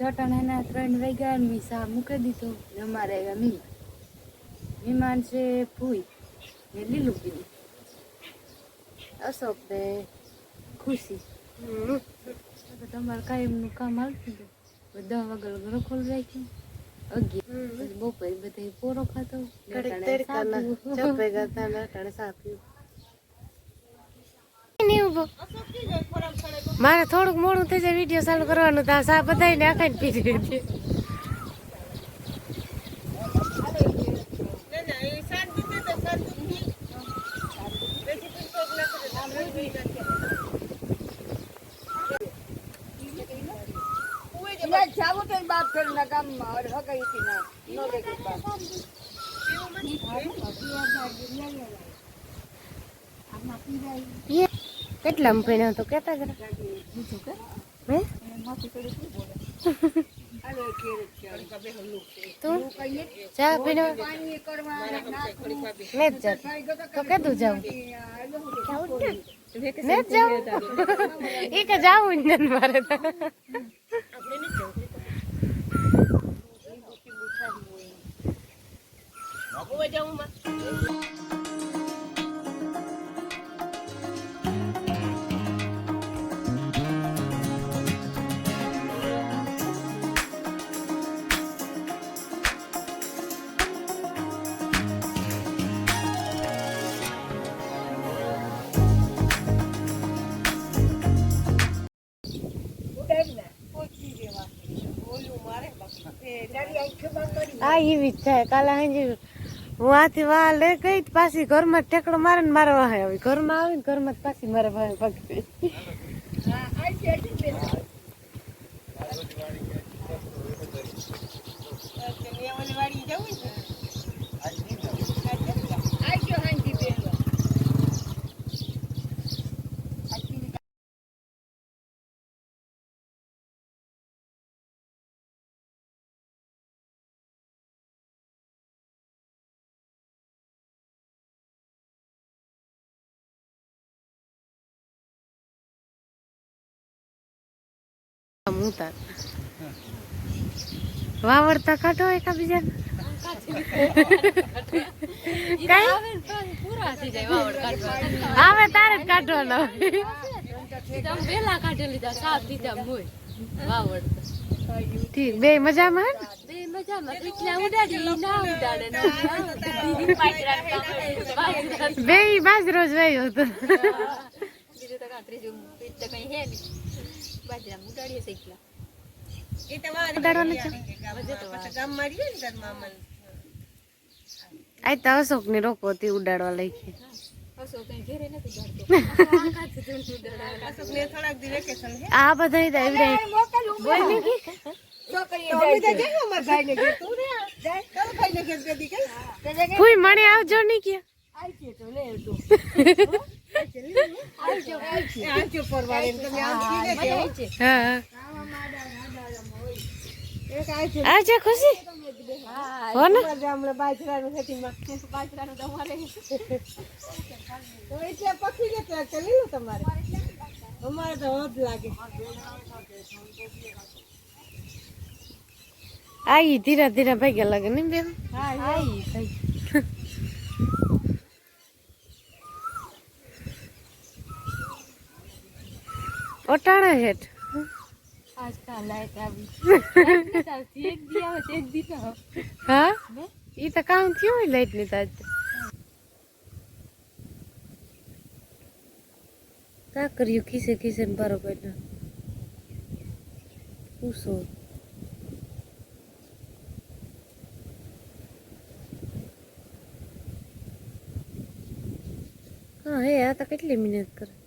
ચટાણાના ત્રણ વાગ્યા મેં સા મૂકી દીધો. ને અમારે આવ્યા મીમા મહેમાન છે ભૂઈ. ને લીલું પીલું અશોક ને ખુશી. તમારે કાયમનું કામ આવતું હતું. બધા વગર ઘરો ખોલ રાખ્યું. અગિયાર. બપોર બધા પોરો ખાતો ઘડીક ઊભો. મારે થોડુંક મોડું થઈ જાય વીડિયો ચાલુ કરવાનું તો આ બધાને આખાને પી દીધી જાવું તો બાપ હગાઈ હતી ના નો બાપ. કેટલા મહિના તો? કેતા જરા હે જાઉં. જાઉં? એ કે જાવું જ મારે. આ જ થાય કાલે હાંજે હું આથી વાહ લે ગઈ પાછી ઘરમાં ઠેકડો મારે ને મારા વાહે આવી. ઘરમાં આવે ને ઘરમાં પાછી મારા વાહે પગતી હું તાર વાવડતા કાઢો એકા બીજા આવે તારે જ કાઢવાનો. ઠીક, બે મજામાં બે મજામાં પીટલા ઉડાડી ના? ઉડાડે બે બાજરો જ વાયો હતો. બીજું તો કાં ત્રીજું પીટ તો કઈ હે નહીં. બાજરામાં ઉડાડીએ શીખલા ઉડાડવાનું છે? આ તો અશોક ને રોકો હતી ઉડાડવા લઈ. ગઈ હસો આવજો ઘેરે નથી જાડતો આ બધા ઈ તો એવડે બોલ ને કી. ફૂઈ મણે આવજો ની કે હા આવજે ખુશી. હો ને. અમારે તો હોદ લાગે આઈ ધીરે ધીરે ભાગ્યા લાગે ને બેન? હા હા ઓટાણા હેઠ. આજકાલ લાઈટ આવી. એક દી આવે તો એક દી ના હા? એ તો કામ થયું હોય લાઈટની તાજ કા કર્યું? ખીસે ખીસે ને બરોબર ના પૂછો. હા હે આ તો કેટલી મહેનત કરે. તો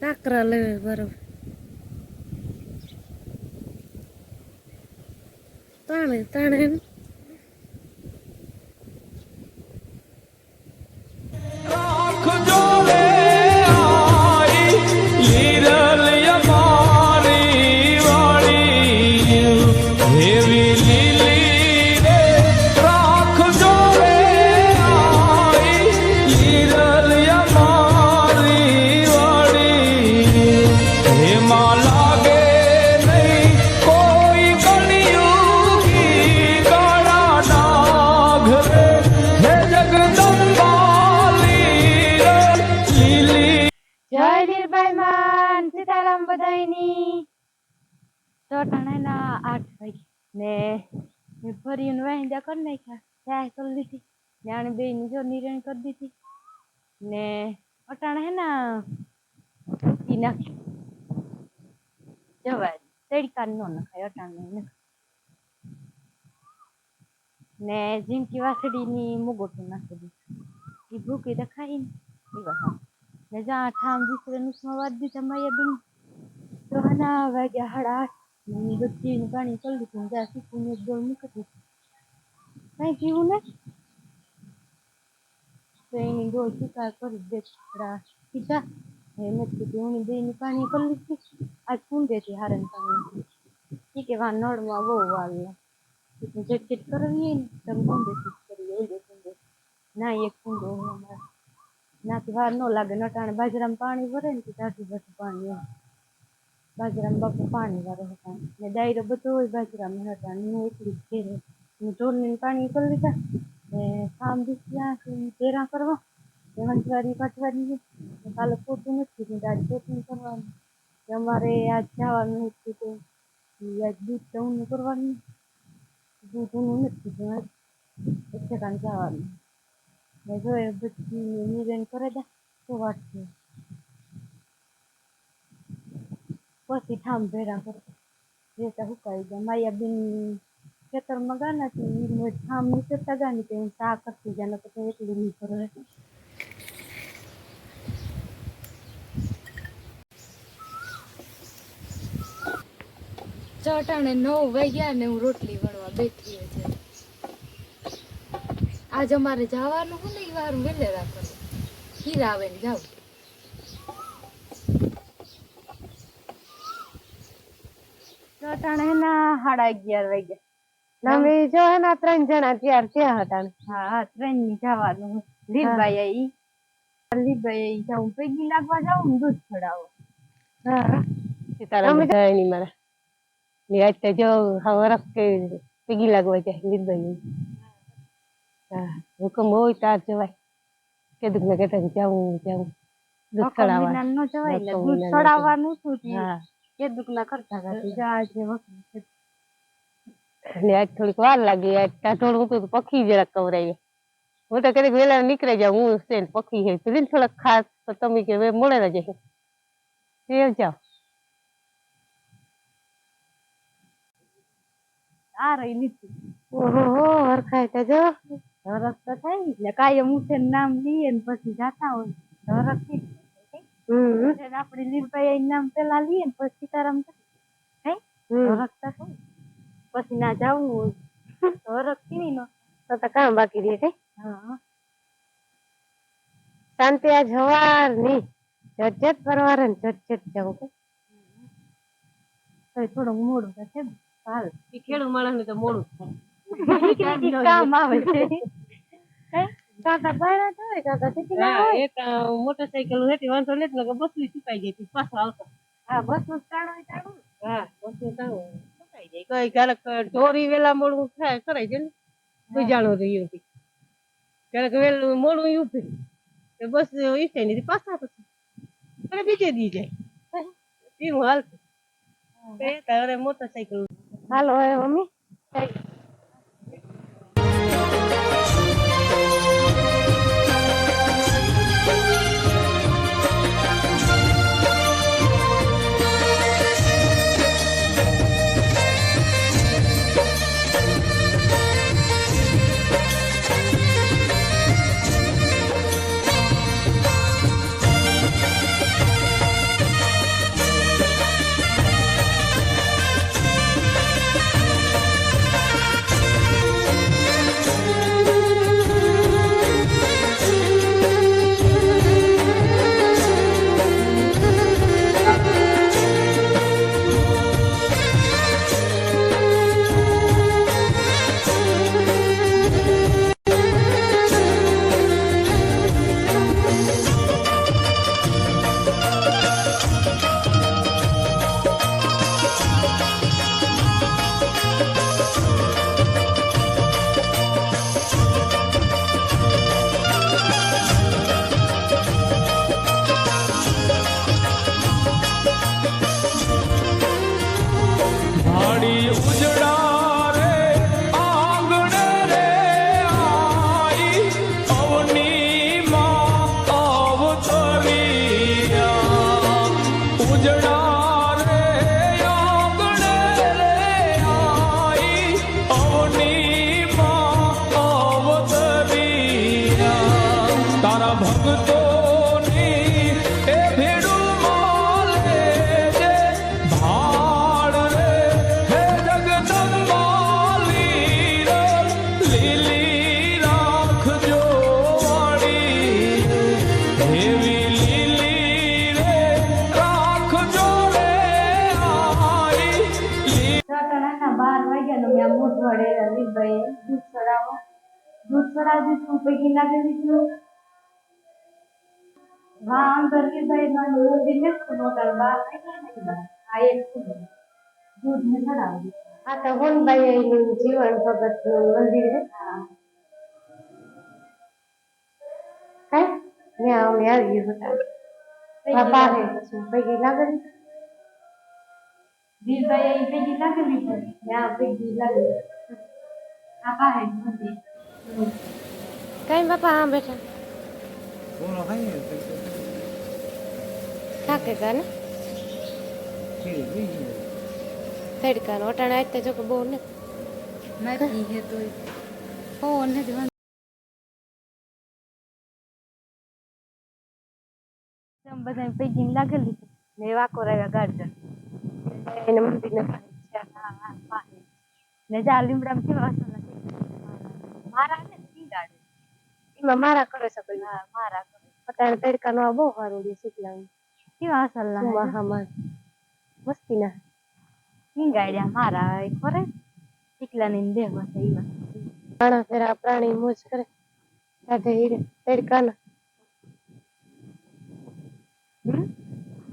કાકરા લેવે બરોબર તાણે તાણે સીતારામ તો ચોટાણા આઠ વાગે ને ફરીને વાહિંદા કરી નાખ્યા. ચાય કરી લીધી જાણે બે ની જો નિરણ કરી દીધી. ને અટાણા હે ના ઈ નાખી જવા તડકા નો નખાય, અટાણા નખાય. ને જીંકી વાસળીની મુગોટું નાખી દીધું. એ ભૂકી તો ખાઈ ને. ઈ વાત ને જ્યાં ઠામ દીકરે નુસમાં વાત દીધા માયા બેન તો હના વાગ્યા સાડા આઠ ને બધી પાણી કરી લીધું જ્યાં શીખું એક ડોલ મૂકી દીધું કાંઈ પીવું ને તો એની ડોલ શિકાર કરી દે થોડા પીધા એ નથી કીધું હું બેની પાણી કરી લીધી આજ કુંડેથી હારણ પાણી ઈ કે વા નળમાં બહુ લાગે જેટકેટ કરવી ને તમે કુંડેથી જ કરી એ કુંડે. ના એક કુંડો અમારે નાથી વાર ન લાગે, નટાણે બાજરામાં પાણી ભરે ને તો તાજું બધું પાણી બાજરામાં બાપુ પાણી વાળો હતા. ને ડાયરો બધો બાજરામાં હતા. હું એટલી જ ઘેરે. હું ઢોરને પાણી કરી લીધા. ને કામ દીધી ઘેરા કરવા. ને હંસવારી પાટવાની કાલે ખોટું નથી ને આજ ખોટું કરવાનું. અમારે આજ જવાનું હતું તો આજ દૂધ દઉંનું કરવાનું. દૂધ ઊનું નથી આજ ઠેકાણે જવાનું. ને જોઈએ બધી નિવેન કરે દા તો વાત છે. પછી ઠામ ભેરા કરે રેતા હુકાઈ ગયા માયા બેન ખેતરમાં ગાના હતી ઈ ઠામ નીકળતા ગાની તે હું ચા કરતી ગયા નકર એકલી નહીં કરે ચટાણે નવ વાગ્યા ને હું રોટલી વણવા બેઠી છે આજ અમારે જવાનું હું ને એ વાર વેલેરા કરે. હીરા આવે ને જાવ ચટાણે હે ના સાડા અગિયાર વાગ્યા. અમે જો હે ને ત્રણ જણા ત્યાર ત્યાં હતા હા ત્રણની જવાનું લીલભાઈ આઈ લીલભાઈ આઈ જાઉં પૈકી લાગવા જાઉં દૂધ છોડાવો હા. સીતારામ બધાયની મારા. ને તો જો હવરક કે પીગી લાગવા જાય લીધું હા હુકમ હોય તાર જવાય. કીધું મેં કહેતા જાઉં જાઉં. દૂધ ચડાવવા. જવાય દૂધ વિના છોડાવવાનું શું થયું હા. કે દુખના કરતા વખત આજ થોડીક વાર લાગી આજ થોડું હતું તો પક્ષી જરાક કવરાય હું તો કદી વેલા નીકળી જાઉં હું છે પખી છે પેલી થોડાક ખાસ તો તમે કે હવે મોડે ના જશે એ જાઓ. આ રહી લીધી ઓહો હરખાય તો જો. ધરક તો થાય એટલે કાયમ ઉઠે ને નામ લઈએ ને પછી જાતા હોય. ધરક જાય આપણે લીલભાઈ નામ પેલા લઈએ ને પછી સીતારામ થાય. હમ. થાય. પછી ના જવું હોય. ધરક કેવી નો. તો તો કામ બાકી રહે કઈ હા. શાંતિ આ જવારની ઝટઝટ પરવારે ને ઝટઝટ જવું કઈ તો થોડુંક મોડું થશે હાલ. ખેડૂત માણસ ને તો મોડું કામ આવે છે. કાકા બાયણા તો હોય કાકા શીખી ના હોય. એક મોટરસાયકલ હતી વાંધો લેત ને બસલી સુકાઈ ગઈ હતી પાછો આવતો. હા બસનું ટાણું હોય ટાણું. હા બસનું જાય. કઈ ક્યારેક ઢોરી વેલા મોડું થાય કરાય છે ને? ગુજાણું રહ્યું હતી ક્યારેક વેલું મોડું ઊભી તો બસ ઈચ્છે નહીં પાછા પછી અને બીજે દી જાય. હાલતું તો એ તારે મોટરસાયકલ હાલો હવે મમ્મી દૂધ ચડાવો દૂધ ચડાવી તું પૈકી લાગી દીધું મારું મંદિર ને ખોટા આ એક ખુલ્લું દૂધ ને ચડાવી આ તો હોનબાઈ એનું જીવન ભગતનું મંદિર કઈ મેં અમે આવી હતા બાપા હે પૈકી લાગે ને? અહીં પૈકી લાગી દીધું ને પૈકી લાગી આ પાસે કઈ બાપા હા બેઠા બોલો તો થાકે કા ને ખીર બી છે. તડકા નો અટાણે આજ તો જો કે બહુ ને. નથી હે તો ફોન નથી બધા લાગેલી છે. ને વાકો રહ્યા ગાર્ડન. એને મમ્મી ને ને જા લીમડા કેવા મારા ને સીગાડે. એમાં મારા કરે શકે હા મારા અટાણે તડકા નો આ બહુ સારું છે શીખલા કેવા અસલ સુમા હામાં મસ્તી ના સીગાડ્યા મારા એક ફરે ચીકલા ની દેહ બસ એવા ઘણા ફેરા પ્રાણી મોજ કરે સાથે હીરે તડકા ના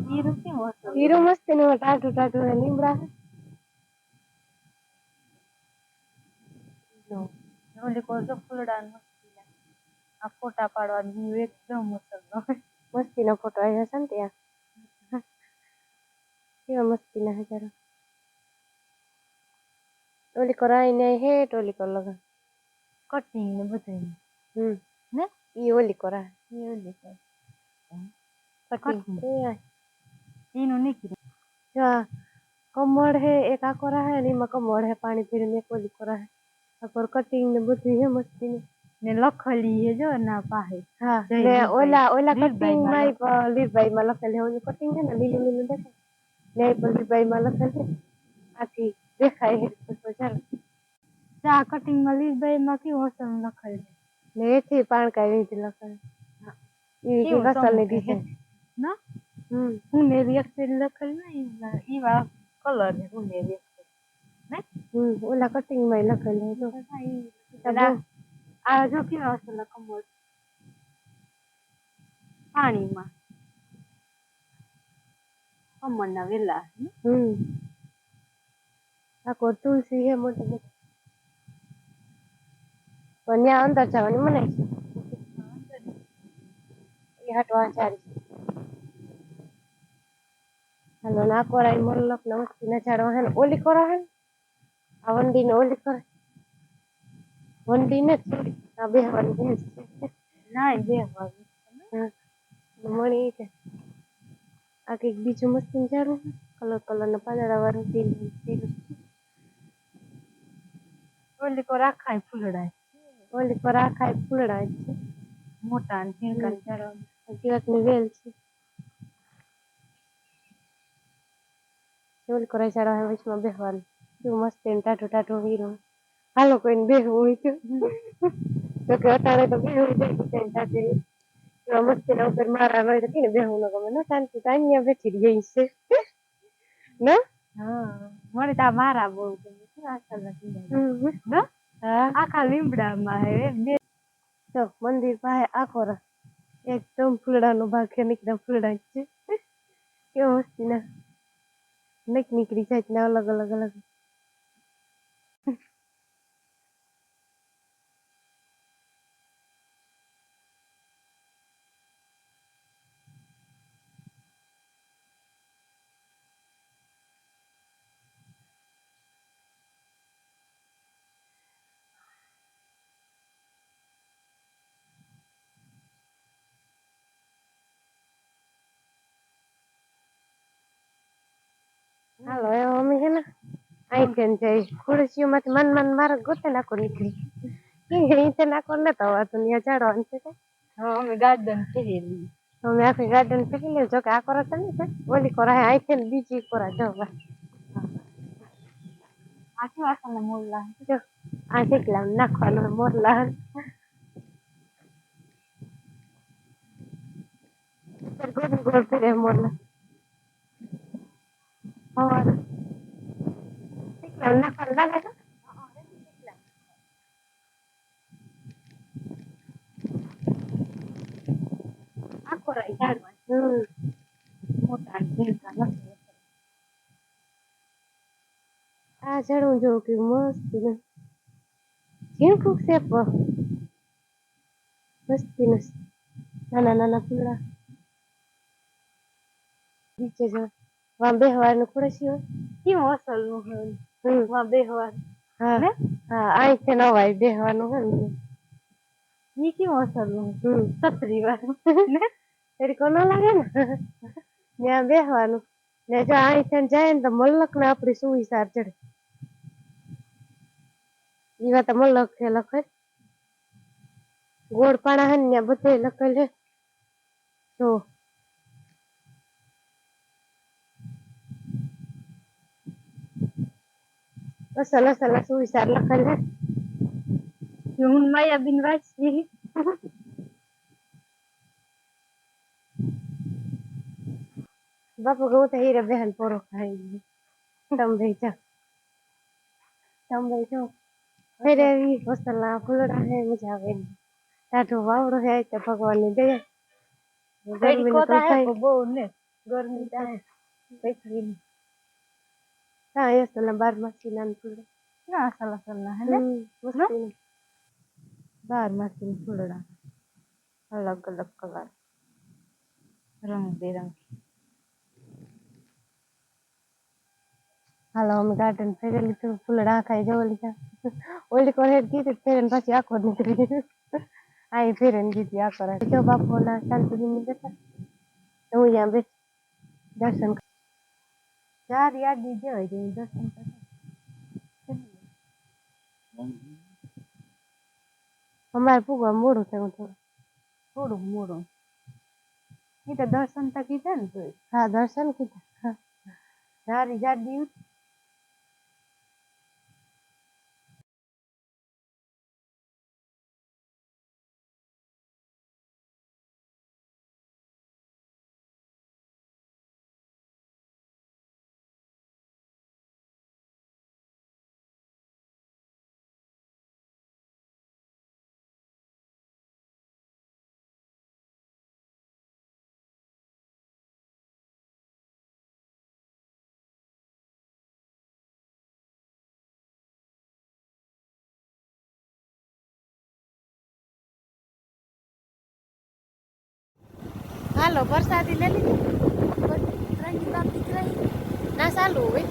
હીરો કેવો હતો હીરો મસ્તી નો ટાટુ ટાટુ ને લીમડા ઓલી કો જો ફૂલડા આ ફોટા પાડવા વ્યૂ એકદમ મસ્ત ગમે મસ્તી નો ફોટો આવ્યો છે ને ત્યાં કેવા મસ્તી ના હજારો ઓલી કો રાઈ ને હેઠ ઓલી કો લગા કટિંગ ને બધું હમ ને ઈ ઓલી કો રા એ ઓલી કો કટિંગ આ. એનું નીકળી આ કમળ હે એક આખો રહે ને એમાં કમળ હે પાણી પીને એક ઓલી કો રહે આખો કટિંગ ને બધું હે મસ્તી નું ને લખેલી હે જો ના પાસે હા ને. ઓલા ઓલા કટિંગમાં લીલભાઈ માં લખેલ હે ઓલું કટિંગ છે ને લીલું લીલું દેખાય ને એ પણ લીલભાઈ માં લખેલ છે આથી દેખાય હે તો ચાલો. ચા કટિંગમાં માં કેવું અસલ લખેલ છે. ને એથી પાણકા એવી રીતે લખેલ એવી કેવું કે કસલ હે. ના લખેલ કલર હે ને હમ ઓલા કટિંગમાં લખેલ હે આ જો કેવા અસલ કમળ? પાણીમાં. કમળના વેલા. હમ. આખો તુલસી હે મોટી મોટી. પણ ત્યાં અંદર જવાની મનાય છે. એ હટવા ચારી હાલો ના કોરાઈ મલ્લક ને મસ્તી ના ઝાડવા હે ને. ઓલી કોરા હે આ વંડી ને ઓલી કરે વંડી ને આ બેહવાની ના બે વાગે મળી કે આ કંઈક બીજું મસ્તી ઝાડવું કલર કલર ના પાંદડા વાળું લીલું લીલું ઓલી કો રાખાય ફૂલડાય ઓલી પર આખા ફૂલડાય છે મોટા ને ઝીણકા ઝાડવા. જીવતની વેલ છે ઓલી કરે ઝાડવા વચમાં બેસવાનું કેવું મસ્ત એને ટાટો ટાટો હીરો હાલો કોઈને બેહવું હોય તો તો કે અટાણે તો બેહવું જાય એવા મસ્તી ના ઉપર મારા હોય તો કેને બેહું ન ગમે. ના શાંતિ તો અહીંયા બેઠી રહી છે. ને? હા મને તો મારા બહુ ગમે ને? આખા લીમડામાં હે બે. તો મંદિર પાસે આખો રસ એકદમ ફૂલડાનો ભાગ છે ને ફૂલડા છે. કેવો મસ્તી ના નક નીકળી જાય ને અલગ અલગ અલગ. કેમ જાય ખુરશીઓમાંથી મન મન મારે ગોતે નાખો નીકળી. નીચે નાખો ને તો ત્યાં ચડવાનું છે કે. હા અમે ગાર્ડન ફેરી અમે આખી ગાર્ડન ફેરી લે જો કે આ કોરા ને છે? ઓલી કોરા અહીં છે ને બીજી કોરા જો બસ. આખી વાસણના મોરલા. જો આ શીખલા નાખવાનો મોરલા. ગોળ ગોળ ફેરે મોરલા. હા છે આ ઝાડવું જોવું કે મસ્ત ને ઝીણકું છે મસ્તી નાના નાના ફૂલડા નીચે જવા વાં બેહવાનું ખુરશી કેમ કેવું અસલનું હોય હમ. વા બેહવા હા. હા? અહીં છે નવાય બેહવાનું હોય ને. ઈ કેવું અસલનું હમ. છત્રી વાળું તરી લાગે ને? ત્યાં બેહવાનું. ને જો આઈ છે ને જાય ને તો મલક ને આપડી સુવિચાર ચડે. ઈ વાત મલક છે લખે. ગોળ પાણા હે ને બધે લખેલ છે. જો અસલ અસલ સુવિચાર લખેલ છે કે હું માયાબીન વાંચી બાપુ કહું તો હીરે બહેન પોરો ખાઈ તમે ભાઈ જા તમે ભાઈ જો ફેરે એવી વસલના ફૂલડા હે મજા આવે. ટાઢો વાવડો હે તો ભગવાનની હે. પણ બહુ ને. ગરમી હા. બાર માસી ના ફૂલડા ના અસલ અસલના હે ને હમ, મસ્તીના. બાર માસી ફૂલડા અલગ અલગ કલર રંગ બેરંગ હાલો અમે ગાર્ડન ફેરી લીધું ફૂલડા ખાઈ જવા લીધા ઓલી કોર હેડ કીધું ફેરન પાછી આખો નીકળી આ ફેરન ગીતી આખો રાખી જો બાપુ ના શાંતિ બેઠા હું અહીંયા બેઠ દર્શન ચાર યાદી હોય છે દર્શન અમારે પૂગવા મોડું થયું થોડું. થોડું મોડું એ તો દર્શન તો કીધા ને હા દર્શન કીધા. હા. સારી જાડી હાલો, વરસાદી લઈ લીધી. ના, ચાલુ હોય.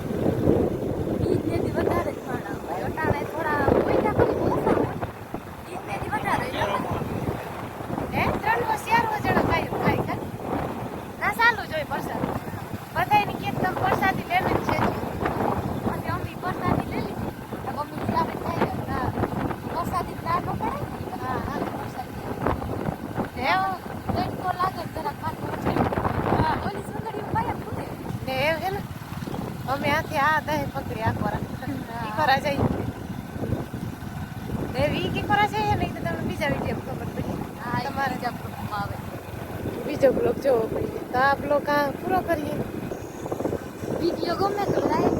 ઈ તેથી વધારે અટાણે થોડા હોય ના કોઈ ઓછા હોય ઈ તેથી વધારે. હે? ત્રણ વો ચાર વો જણા ખાઈ ખાઈ ના, ચાલુ જોઈએ વરસાદ બધાયની કેમ તમે વરસાદી લેવી જ છે પછી અમે વરસાદી લઈ લીધી તો મમ્મી ચાલે થાય ના વરસાદી ના ન પડે હા હા વરસાદી હે તડકો લાગે ને જરાક માથું ઉઠે હા ઓલી સુંદરી પાયા ફૂટે ને એમ હે ને આથી આ દહે પકડી આ કોરા ઈ કોરા જઈ ને વી કી કોરા છે ને ઈ તો તમને બીજા વીડિયો ખબર પડી. તમારે જ આવે. બીજો બ્લોગ જોવો પડી. તો આ બ્લોગ આ પૂરો કરીએ. વીડિયો ગમે તો લાઈક